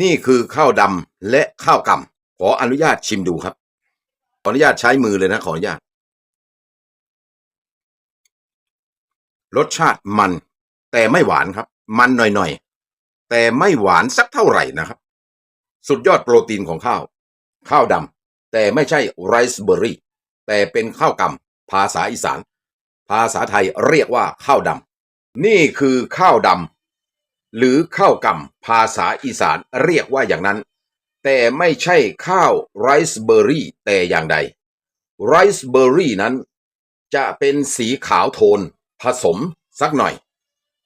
นี่คือข้าวดำและข้าวกำขออนุญาตชิมดูครับ ขออนุญาตใช้มือเลยนะ ขออนุญาต รสชาติมัน แต่ไม่หวานครับ มันหน่อยๆ แต่ไม่หวานสักเท่าไหร่นะครับ สุดยอดโปรตีนของข้าว ข้าวดำแต่ไม่ใช่ไรซ์เบอร์รี่แต่เป็นข้าวกำภาษาอีสาน ภาษาไทยเรียกว่าข้าวดำนี่คือข้าวดำ หรือข้าวกำภาษาอีสานเรียกว่าอย่างนั้น แต่ไม่ใช่ข้าวไรซ์เบอร์รี่แต่อย่างใดไรซ์เบอร์รี่นั้น จะเป็นสีขาวโทน ผสมสักหน่อย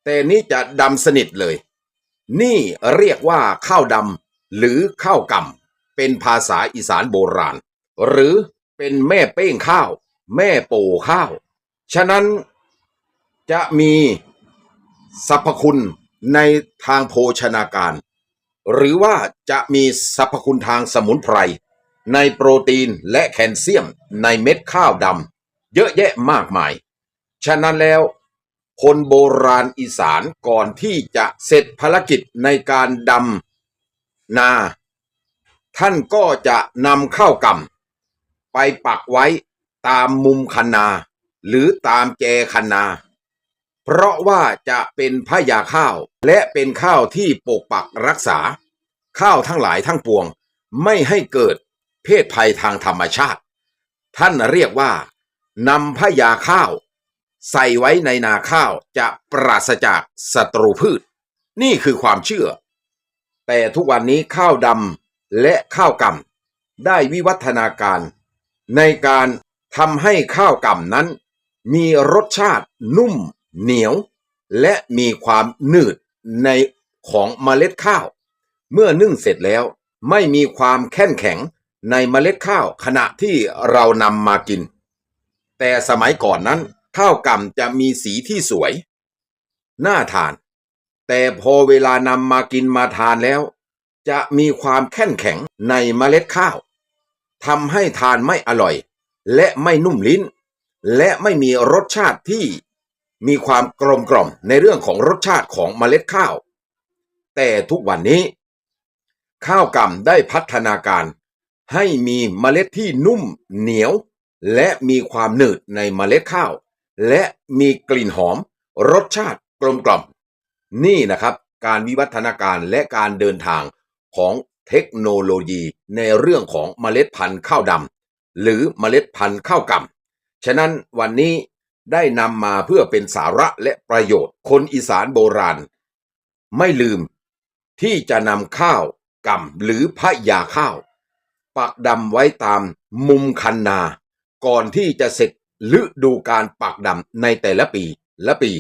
แต่นี้จะดำสนิทเลย นี่เรียกว่าข้าวดำหรือข้าวกำเป็นภาษาอีสานโบราณ หรือเป็นแม่เป้งข้าว แม่โป่ข้าว ฉะนั้นจะมีสรรพคุณ ในทางโภชนาการ หรือว่าจะมีสรรพคุณทางสมุนไพร ในโปรตีนและแคลเซียมในเม็ดข้าวดำเยอะแยะมากมาย ฉะนั้นแล้ว คนโบราณอีสานก่อนที่จะเสร็จภารกิจในการดำนา ท่านก็จะนำข้าวกำไปปักไว้ตามมุมคันนา หรือตามแจคันนา เพราะว่าจะเป็นพยาข้าว และเป็นข้าวที่ปกปักรักษา ข้าวทั้งหลายทั้งปวง ไม่ให้เกิดเพศภัยทางธรรมชาติ ท่านเรียกว่านำพยาข้าว ใส่ไว้ในนาข้าวจะปราศจากศัตรูพืช นี่คือความเชื่อ แต่ทุกวันนี้ข้าวดำและข้าวกำได้วิวัฒนาการ ในการทำให้ข้าวกำนั้น มีรสชาตินุ่ม เหนียวและมีความหนืดในของเมล็ดข้าว เมื่อนึ่งเสร็จแล้วไม่มีความแข็งแข็งในเมล็ดข้าวขณะที่เรานำมากิน แต่สมัยก่อนนั้น ข้าวกำจะมีสีที่สวย น่าทาน แต่พอเวลานำมากินมาทานแล้ว จะมีความแข็งแข็งในเมล็ดข้าวทำให้ทานไม่อร่อย และไม่นุ่มลิ้น และไม่มีรสชาติที่ มีความกลมกล่อมในเรื่องของรสชาติของเมล็ดข้าว แต่ทุกวันนี้ ข้าวกำได้พัฒนาการให้มีเมล็ดที่นุ่มเหนียว และมีความหนืดในเมล็ดข้าว และมีกลิ่นหอม รสชาติกลมกล่อม นี่นะครับการวิวัฒนาการและการเดินทางของเทคโนโลยีในเรื่องของเมล็ดพันธุ์ข้าวดำหรือเมล็ดพันธุ์ข้าวกำฉะนั้นวันนี้ ได้นำมาเพื่อเป็นสาระและประโยชน์ คนอีสานโบราณ ไม่ลืมที่จะนำข้าวกำหรือพระยาข้าว ปักดำไว้ตามมุมคันนา ก่อนที่จะเสร็จฤดูการปักดำในแต่ละปีละปี